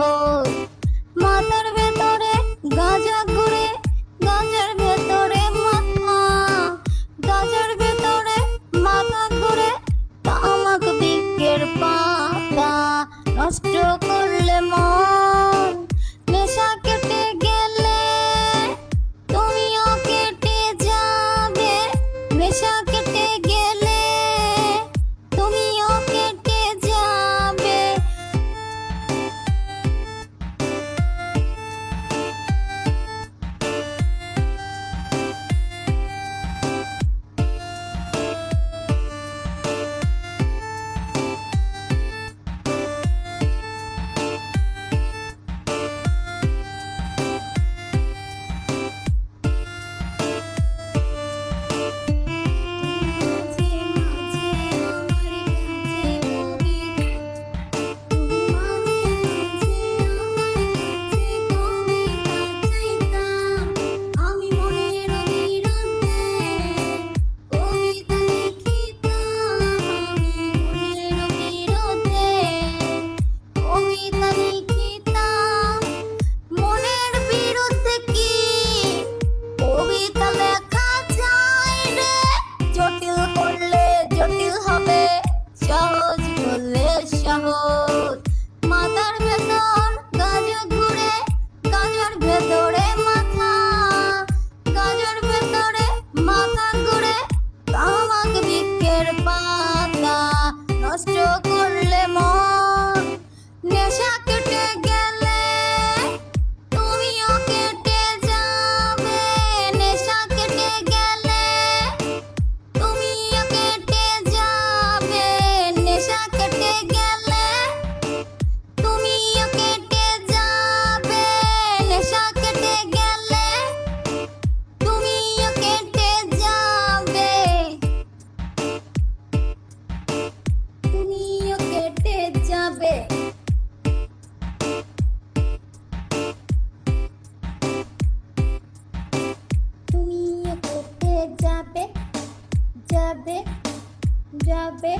পাগল মাথার ভেতরে গাজা ঘুরে, গাজার ভেতরে মাথা। গাজার ভেতরে মাথা ঘুরে, তামাক বিকের পাতা। নষ্ট করলে মন যাবে